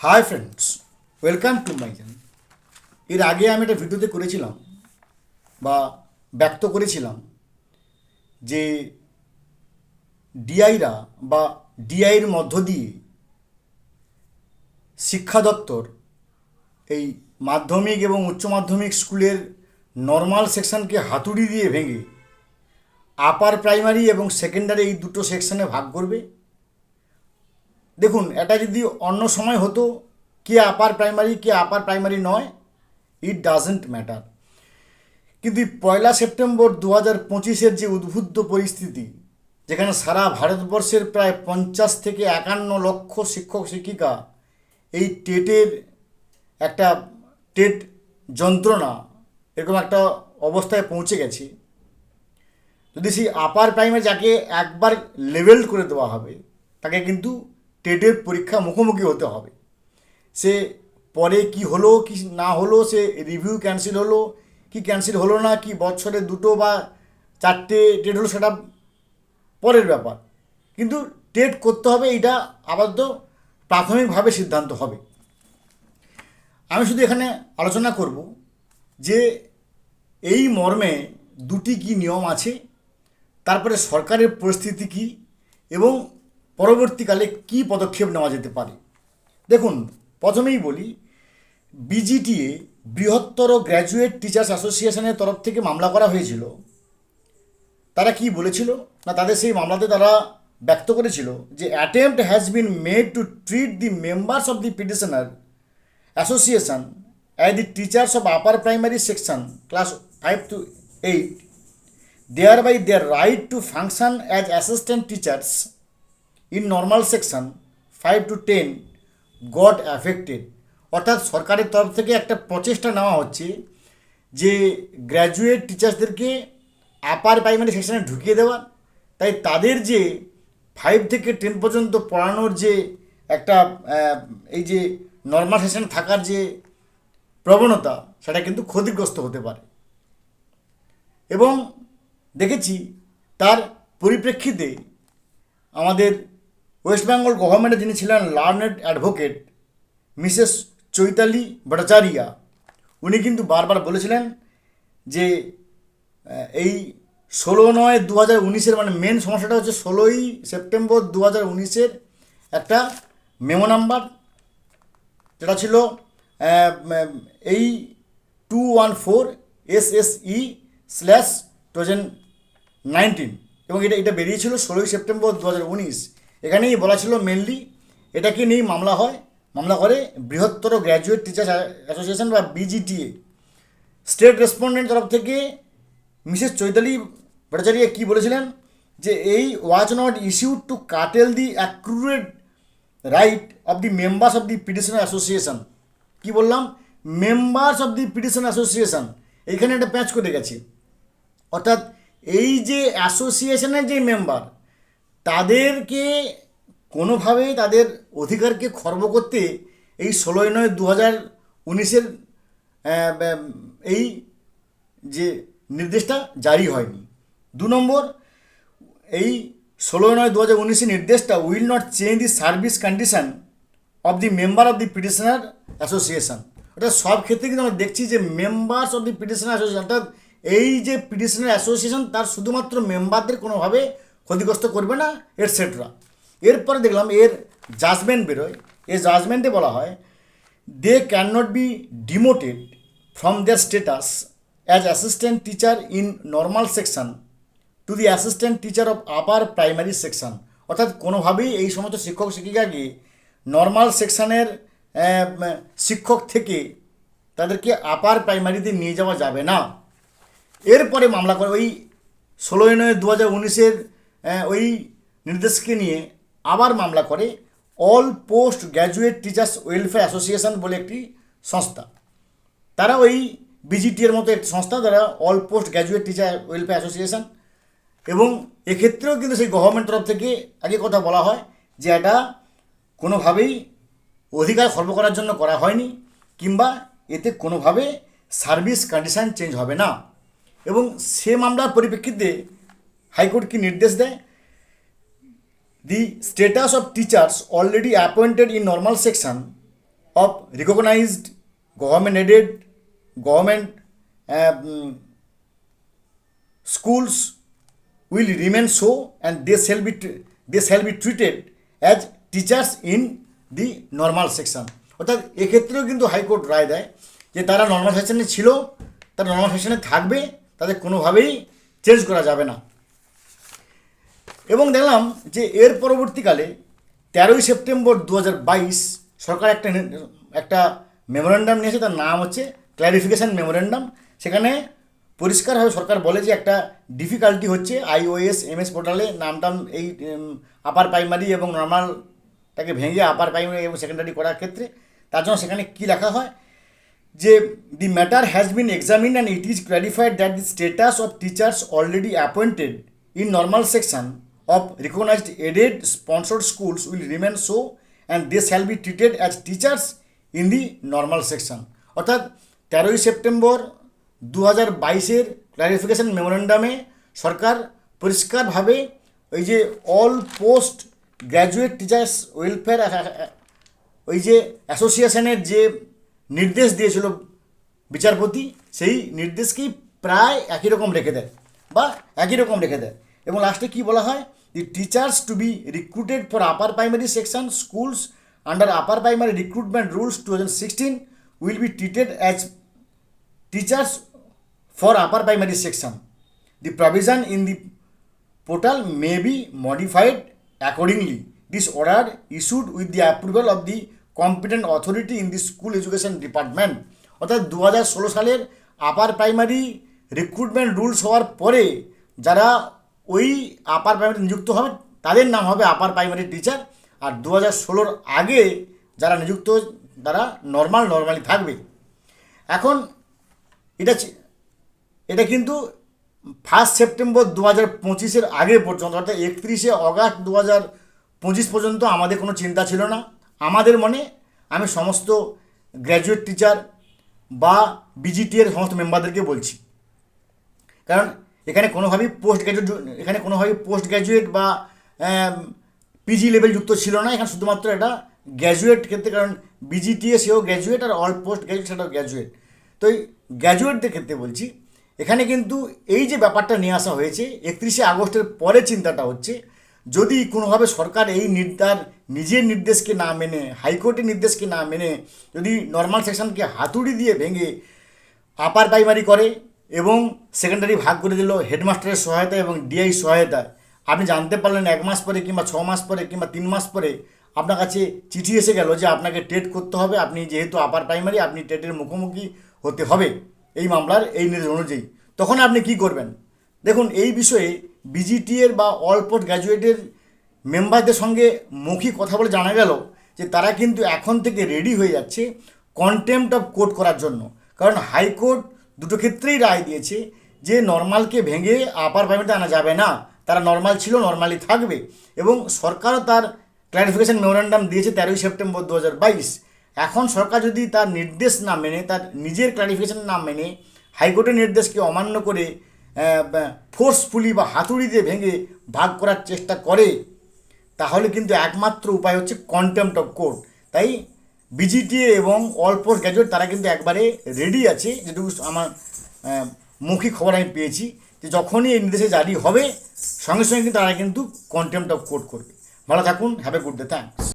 Hi friends welcome to my channel এর আগে আমি একটা ভিডিওতে করেছিলাম, বা ব্যক্ত করেছিলাম, যে ডিআইরা বা ডিআইয়ের মধ্য দিয়ে শিক্ষা দপ্তর এই মাধ্যমিক এবং উচ্চ মাধ্যমিক স্কুলের নর্মাল সেকশনকে হাতুড়ি দিয়ে ভেঙে আপার প্রাইমারি এবং সেকেন্ডারি এই দুটো সেকশনে ভাগ করবে। দেখুন, এটা যদি অন্য সময় হতো, কে আপার প্রাইমারি কে আপার প্রাইমারি নয় ইট ডাজেন্ট ম্যাটার কিন্তু পয়লা সেপ্টেম্বর দু হাজার পঁচিশের যে উদ্বুদ্ধ পরিস্থিতি, যেখানে সারা ভারতবর্ষের প্রায় পঞ্চাশ থেকে একান্ন লক্ষ শিক্ষক শিক্ষিকা, এই টেটের একটা টেট যন্ত্রণা এরকম একটা অবস্থায় পৌঁছে গেছে। যদি সেই আপার প্রাইমারি যাকে একবার লেভেল করে দেওয়া হবে, তাকে কিন্তু টেটের পরীক্ষা মুখোমুখি হতে হবে। সে পরে কি হলো, কি না হলো, সে রিভিউ ক্যান্সেল হলো, কি ক্যান্সেল হলো না, কি বছরে দুটো বা চারটে টেট হলো সেটা পরের ব্যাপার। কিন্তু টেট করতে হবে এটা আপাতত প্রাথমিকভাবে সিদ্ধান্ত হবে। আমি শুধু এখানে আলোচনা করব যে এই মর্মে দুটি কি নিয়ম আছে, তারপরে সরকারের পরিস্থিতি কি, এবং পরবর্তীকালে কি পদক্ষেপ নেওয়া যেতে পারে? দেখুন, প্রথমেই বলি বিজিটিএ বৃহত্তর গ্র্যাজুয়েট টিচার্স অ্যাসোসিয়েশনের তরফ থেকে মামলা করা হয়েছিল। তারা কি বলেছিল? না, তাদের সেই মামলাতে তারা ব্যক্ত করেছিল যে attempt has been made to treat the members of the petitioner association as the teachers of upper primary section class five to eight thereby their right to function as assistant teachers in normal section five to ten got affected অর্থাৎ সরকারের তরফ থেকে একটা প্রচেষ্টা নেওয়া হচ্ছে যে graduate টিচার্সদেরকে upper primary সেকশনে ঢুকিয়ে দেওয়া তাই তাদের যে ফাইভ থেকে টেন পর্যন্ত পড়ানোর যে একটা এই যে নর্মাল সেকশনে থাকার যে প্রবণতা, সেটা কিন্তু ক্ষতিগ্রস্ত হতে পারে। এবং দেখেছি তার পরিপ্রেক্ষিতে আমাদের ওয়েস্ট বেঙ্গল গভর্নমেন্টে যিনি ছিলেন learned advocate Mrs Chaitali Bhattacharya উনি কিন্তু বারবার বলেছিলেন যে এই ষোলো নয় দু হাজার উনিশের মানে মেন সমস্যাটা হচ্ছে ষোলোই সেপ্টেম্বর দু হাজার উনিশের একটা মেমো নাম্বার যেটা ছিল এই two one four S S E slash two thousand nineteen এবং এটা এটা বেরিয়েছিল ষোলোই সেপ্টেম্বর দু হাজার উনিশ। এখানেই বলা ছিল মেনলি এটাকে নিয়েই মামলা হয়? মামলা করে বৃহত্তর গ্র্যাজুয়েট টিচার্স অ্যাসোসিয়েশন বা বিজিটিএ স্টেট রেসপন্ডেন্ট তরফ থেকে মিসেস চৈতালি ভট্টাচার্য কী বলেছিলেন? যে এই was not issue to curtail the accrued right of the members of the petition association কি বললাম? Members of the petition association এইখানে একটা প্যাচ করে গেছে। অর্থাৎ এই যে অ্যাসোসিয়েশনের যে মেম্বার তাদেরকে কোনোভাবেই তাদের অধিকারকে খর্ব করতে এই ষোলোই নয় দু হাজার উনিশের এই যে নির্দেশটা জারি হয়নি। দু নম্বর, এই ষোলো নয় দু হাজার উনিশের নির্দেশটা will not change the service condition of the member of the petitioner association অর্থাৎ সব ক্ষেত্রে কিন্তু আমরা দেখছি যে members of the petitioner association অর্থাৎ এই যে পিটিশনার অ্যাসোসিয়েশন তার শুধুমাত্র মেম্বারদের কোনোভাবে ক্ষতিগ্রস্ত করবে না এটসেট্রা এরপরে দেখলাম এর জাজমেন্ট বেরোয়। এই জাজমেন্টে বলা হয় they can not be demoted from their status as assistant teacher in normal section to the assistant teacher of upper primary section অর্থাৎ কোনোভাবেই এই সমস্ত শিক্ষক শিক্ষিকাকে নর্মাল সেকশনের শিক্ষক থেকে তাদেরকে আপার প্রাইমারিতে নিয়ে যাওয়া যাবে না। এরপরে মামলা করে ওই ষোলোই নয় দু হাজার উনিশের ওই নির্দেশকে নিয়ে আবার মামলা করে all post graduate teachers welfare association বলে একটি সংস্থা। তারা ওই বিজিটি এর মতো একটি সংস্থা যারা all post graduate teacher welfare association এবং এক্ষেত্রেও কিন্তু সেই গভর্নমেন্ট তরফ থেকে আগে কথা বলা হয় যে এটা কোনোভাবেই অধিকার খর্ব করার জন্য করা হয়নি, কিংবা এতে কোনোভাবে সার্ভিস কন্ডিশান চেঞ্জ হবে না। এবং সে মামলার পরিপ্রেক্ষিতে হাইকোর্ট কি নির্দেশ দেয়? The status of teachers already appointed in normal section of recognised government aided government schools will remain so and they shall be they shall be treated as teachers in the normal section অর্থাৎ এক্ষেত্রেও কিন্তু high court রায় দেয় যে তারা normal সেকশনে ছিল, তারা normal সেকশনে থাকবে, তাদের কোনোভাবেই চেঞ্জ করা যাবে না। এবং দেখলাম যে এর পরবর্তীকালে তেরোই সেপ্টেম্বর দু হাজার বাইশ সরকার একটা একটা মেমোরেন্ডাম নিয়েছে, তার নাম হচ্ছে ক্ল্যারিফিকেশান মেমোরেন্ডাম সেখানে পরিষ্কারভাবে সরকার বলে যে একটা ডিফিকাল্টি হচ্ছে আইওএস এমএস পোর্টালে নাম টাম এই আপার প্রাইমারি এবং নর্মালটাকে ভেঙে আপার প্রাইমারি এবং সেকেন্ডারি করার ক্ষেত্রে। তার জন্য সেখানে কী লেখা হয়? যে the matter has been examine and it is clarified that the status of teachers already appointed in normal section of recognised aided sponsored schools will remain so and they shall be treated as teachers in the normal section অর্থাৎ তেরোই September দু হাজার বাইশের clarification মেমোরেন্ডামে সরকার পরিষ্কারভাবে ওই যে all post graduate teachers welfare ওই যে অ্যাসোসিয়েশনের যে নির্দেশ দিয়েছিল বিচারপতি, সেই নির্দেশকেই প্রায় একই রকম রেখে দেয় বা একই রকম রেখে দেয়। এবং লাস্টে কি বলা হয়? To be recruited for upper primary section schools under upper primary recruitment rules two thousand sixteen will be treated as teachers for upper primary section the provision in the portal may be modified accordingly this order issued with the approval of the competent authority in the school education department অর্থাৎ দু হাজার ষোলো সালের আপার primary recruitment rules হওয়ার পরে যারা ওই upper primary নিযুক্ত হবে, তাদের নাম হবে আপার প্রাইমারি টিচার আর দু হাজার ষোলোর আগে যারা নিযুক্ত, তারা নর্মাল নর্মালি থাকবে। এখন এটা এটা কিন্তু ফার্স্ট সেপ্টেম্বর দু হাজার পঁচিশের আগে পর্যন্ত, অর্থাৎ একত্রিশে অগাস্ট দু হাজার পঁচিশ পর্যন্ত আমাদের কোনো চিন্তা ছিল না। আমাদের মনে আমি সমস্ত গ্র্যাজুয়েট টিচার বা বিজিটি এর সমস্ত মেম্বারদেরকে বলছি। কারণ এখানে কোনোভাবেই পোস্ট গ্র্যাজুয়েট এখানে কোনোভাবেই পোস্ট গ্র্যাজুয়েট বা পিজি লেভেল যুক্ত ছিল না। এখানে শুধুমাত্র এটা গ্র্যাজুয়েট ক্ষেত্রে, কারণ বিজিটিএ সেও গ্র্যাজুয়েট আর অল পোস্ট গ্র্যাজুয়েট সেটাও গ্র্যাজুয়েট তো এই গ্র্যাজুয়েটদের ক্ষেত্রে বলছি, এখানে কিন্তু এই যে ব্যাপারটা নিয়ে আসা হয়েছে, একত্রিশে আগস্টের পরে চিন্তাটা হচ্ছে, যদি কোনোভাবে সরকার এই নির্দার নিজের নির্দেশকে না মেনে, হাইকোর্টের নির্দেশকে না মেনে, যদি নর্মাল সেকশনকে হাতুড়ি দিয়ে ভেঙে আপার প্রাইমারি করে এবং সেকেন্ডারি ভাগ করে দিল হেডমাস্টারের সহায়তা এবং ডিআই সহায়তায় আপনি জানতে পারলেন এক মাস পরে কিংবা ছ মাস পরে কিংবা তিন মাস পরে আপনার কাছে চিঠি এসে গেল যে আপনাকে টেট করতে হবে। আপনি যেহেতু আপার প্রাইমারি আপনি টেটের মুখোমুখি হতে হবে এই মামলার এই নির্দেশ অনুযায়ী। তখন আপনি কি করবেন? দেখুন, এই বিষয়ে বিজিটিএর বা অল পোস্ট গ্র্যাজুয়েটের মেম্বারদের সঙ্গে মৌখিক কথা বলে জানা গেল যে তারা কিন্তু এখন থেকে রেডি হয়ে যাচ্ছে কন্টেম্পট অফ কোর্ট করার জন্য। কারণ হাইকোর্ট দুটো ক্ষেত্রেই রায় দিয়েছে যে নর্মালকে ভেঙে আপার প্রাইমারিতে আনা যাবে না। তারা নর্মাল ছিল নর্মালি থাকবে। এবং সরকারও তার ক্লারিফিকেশন মেমোরেন্ডাম দিয়েছে তেরোই সেপ্টেম্বর দু হাজার বাইশ। এখন সরকার যদি তার নির্দেশ না মেনে, তার নিজের ক্লারিফিকেশন না মেনে হাইকোর্টের নির্দেশকে অমান্য করে ফোর্সফুলি বা হাতুড়ি দিয়ে ভেঙে ভাগ করার চেষ্টা করে, তাহলে কিন্তু একমাত্র উপায় হচ্ছে কন্টেম্পট অফ কোর্ট তাই বিজিটিএ এবং অল্প পোস্ট গ্র্যাজুয়েট তারা কিন্তু একবারে রেডি আছে। যেটুকু আমার মুখী মৌখিক খবর আমি পেয়েছি যে যখনই এই নির্দেশে জারি হবে, সঙ্গে সঙ্গে কিন্তু তারা কিন্তু কন্টেম্পট অফ কোর্ট করবে। ভালো থাকুন have a good day thanks